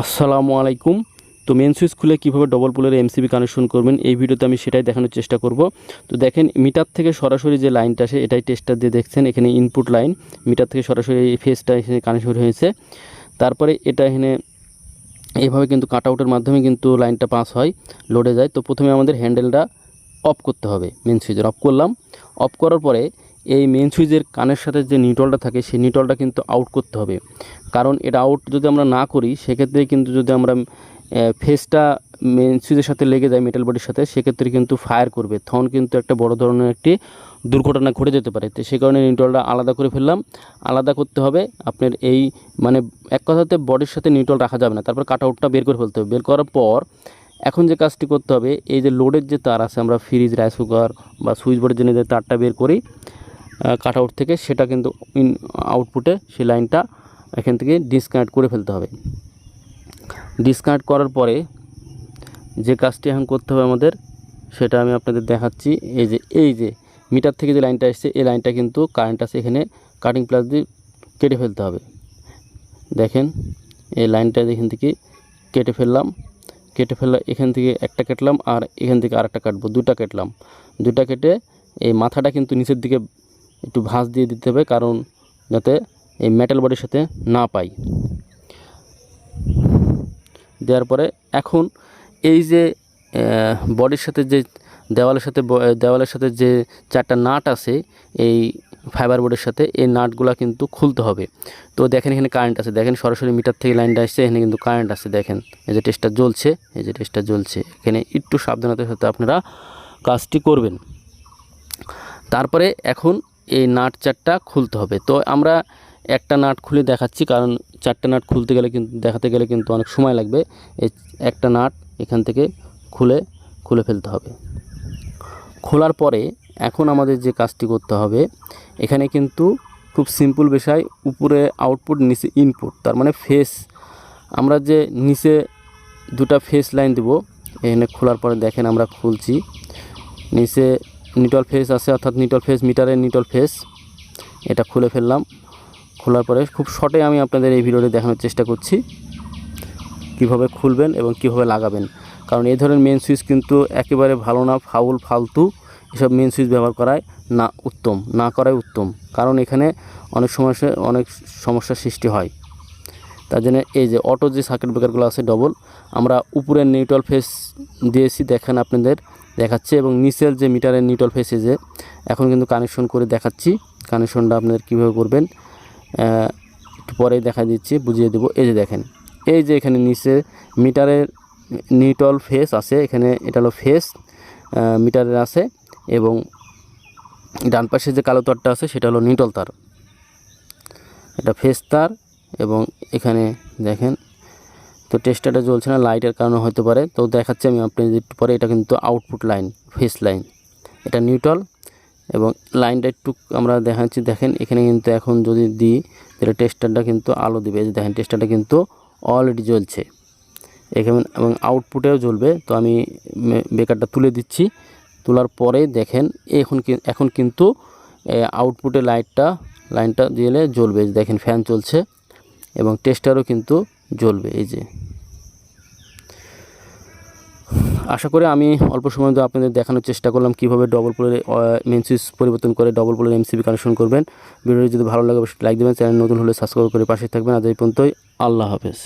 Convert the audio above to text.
আসসালামু আলাইকুম। তো মেন সুইচ খুলে কীভাবে ডবল পোলের এমসিবি কানেকশন করবেন, এই ভিডিওতে আমি সেটাই দেখানোর চেষ্টা করব। তো দেখেন মিটার থেকে সরাসরি যে লাইনটা আসে, এটাই টেস্টার দিয়ে দেখছেন, এখানে ইনপুট লাইন মিটার থেকে সরাসরি এই ফেসটা এখানে কানেকশন হয়েছে। তারপরে এটা এখানে এইভাবে কিন্তু কাট আউটের মাধ্যমে কিন্তু লাইনটা পাস হয় লোডে যায়। তো প্রথমে আমাদের হ্যান্ডেলটা অফ করতে হবে মেন সুইচের অফ করলাম। অফ করার পরে এই মেন সুইচের কানের সাথে যে নিউট্রালটা থাকে, সেই নিউট্রালটা কিন্তু আউট করতে হবে। কারণ এটা আউট যদি আমরা না করি, সেক্ষেত্রে কিন্তু যদি আমরা ফেসটা মেন সুইচের সাথে লেগে যায় মেটাল বডির সাথে, সেক্ষেত্রে কিন্তু ফায়ার করবে। তখন কিন্তু একটা বড় ধরনের একটি দুর্ঘটনা ঘটে যেতে পারে। তো সে কারণে নিউট্রালটা আলাদা করে ফেললাম। আলাদা করতে হবে, আপনার এই মানে এক কথাতে বডির সাথে নিউট্রাল রাখা যাবে না। তারপর কাট আউটটা বের করে ফেলতে হবে। বের করার পর, এখন যে কাজটি করতে হবে, এই যে লোডের যে তার আছে, আমরা ফ্রিজ রাইস কুকার বা সুইচ বোর্ডের জন্য যে তারটা বের করি কাট আউট থেকে সেটা কিন্তু ইন আউটপুটে সেই লাইনটা এখান থেকে ডিসকানেক্ট করে ফেলতে হবে। ডিসকানেক্ট করার পরে যে কাজটি এখন করতে হবে আমাদের, সেটা আমি আপনাদের দেখাচ্ছি। এই যে এই যে মিটার থেকে যে লাইনটা এসছে, এই লাইনটা কিন্তু কারেন্ট আছে এখানে কাটিং প্লাস দিয়ে কেটে ফেলতে হবে। দেখেন, এই লাইনটা এখান থেকে কেটে ফেললাম, কেটে ফেললে এখান থেকে একটা কাটলাম আর এখান থেকে আরেকটা কাটবো দুটা কাটলাম। দুটা কেটে এই মাথাটা কিন্তু নিচের দিকে একটু ভাঁজ দিয়ে দিতে হবে কারণ যাতে এই মেটাল বডির সাথে না পাই। দেওয়ার পরে এখন এই যে বডির সাথে যে দেওয়ালের সাথে দেওয়ালের সাথে যে চারটা নাট আছে, এই ফাইবার বোর্ডের সাথে এই নাটগুলো কিন্তু খুলতে হবে। তো দেখেন এখানে কারেন্ট আছে। দেখেন সরাসরি মিটার থেকে লাইনটা আসছে, এখানে কিন্তু কারেন্ট আছে। দেখেন, এই যে টেস্টটা জ্বলছে, এই যে টেস্টটা জ্বলছে। এখানে একটু সাবধানতার সাথে আপনারা কাজটি করবেন। তারপরে এখন এই নাট চারটা খুলতে হবে। তো আমরা একটা নাট খুলে দেখাচ্ছি, কারণ চারটা নাট খুলতে গেলে কিন্তু দেখাতে গেলে কিন্তু অনেক সময় লাগবে। এই একটা নাট এখান থেকে খুলে খুলে ফেলতে হবে। খোলার পরে এখন আমাদের যে কাজটি করতে হবে, এখানে কিন্তু খুব সিম্পল বিষয়, উপরে আউটপুট নিচে ইনপুট তার মানে ফেস আমরা যে নিচে দুটা ফেস লাইন দেব, এখানে খোলার পরে দেখেন আমরা খুলছি। নিচে নিটল ফেস আছে, অর্থাৎ নিটল ফেস, মিটারের নিটল ফেস। এটা খুলে ফেললাম। খোলার পরে খুব শর্টে আমি আপনাদের এই ভিডিওটি দেখানোর চেষ্টা করছি। কীভাবে খুলবেন এবং কীভাবে লাগাবেন। কারণ এই ধরনের মেন সুইচ কিন্তু একেবারে ভালো না ফাউল ফালতু। এসব মেন সুইচ ব্যবহার করায় না উত্তম, না করাই উত্তম। কারণ এখানে অনেক সমস্যা অনেক সমস্যার সৃষ্টি হয়। তার জন্য এই যে অটো যে সার্কিট ব্রেকারগুলো আছে ডবল আমরা উপরের নিউট্রাল ফেস দিয়েছি, দেখেন আপনাদের। দেখাচ্ছে এবং নিচের যে মিটারের নিউট্রাল ফেসে যে, এখন কিন্তু কানেকশন করে দেখাচ্ছি। কানেকশনটা আপনাদের কীভাবে করবেন একটু পরেই দেখা দিচ্ছি, বুঝিয়ে দেবো। এই যে দেখেন, এই যে এখানে নিচে মিটারের নিউট্রাল ফেস আছে, এখানে এটা হলো ফেস মিটারের আছে এবং ডান পাশে যে কালো তারটা আছে, সেটা হলো নিটল তার। এটা ফেস তার এবং এখানে দেখেন তো টেস্টারটা জ্বলছে না লাইটের কারণে হতে পারে। তো দেখাচ্ছি আমি আপনাদের একটু পরে, এটা কিন্তু আউটপুট লাইন ফেস লাইন এটা নিউট্রাল এবং লাইনটা একটু আমরা দেখাচ্ছি। দেখেন, এখানে কিন্তু এখন যদি দিই, তাহলে টেস্টারটা কিন্তু আলো দিবে। যে দেখেন টেস্টারটা কিন্তু অলরেডি জ্বলছে। এখানে এবং আউটপুটেও জ্বলবে। তো আমি বেকারটা তুলে দিচ্ছি। তোলার পরে দেখেন, এখন এখন কিন্তু আউটপুটে লাইটটা লাইনটা দিলে জ্বলবে। দেখেন ফ্যান চলছে। এবং টেস্টারও কিন্তু জ্বলবে, এই যে। আশা করি আমি অল্প সময় মধ্যে আপনাদের দেখানোর চেষ্টা করলাম কীভাবে ডবল পোলের মেন সুইচ পরিবর্তন করে ডবল পোলের এমসিবি কানেকশন করবেন। ভিডিওটি যদি ভালো লাগে, অবশ্যই লাইক দেবেন। চ্যানেল নতুন হলে সাবস্ক্রাইব করে পাশে থাকবেন। আজ এই পর্যন্তই। আল্লাহ হাফেজ।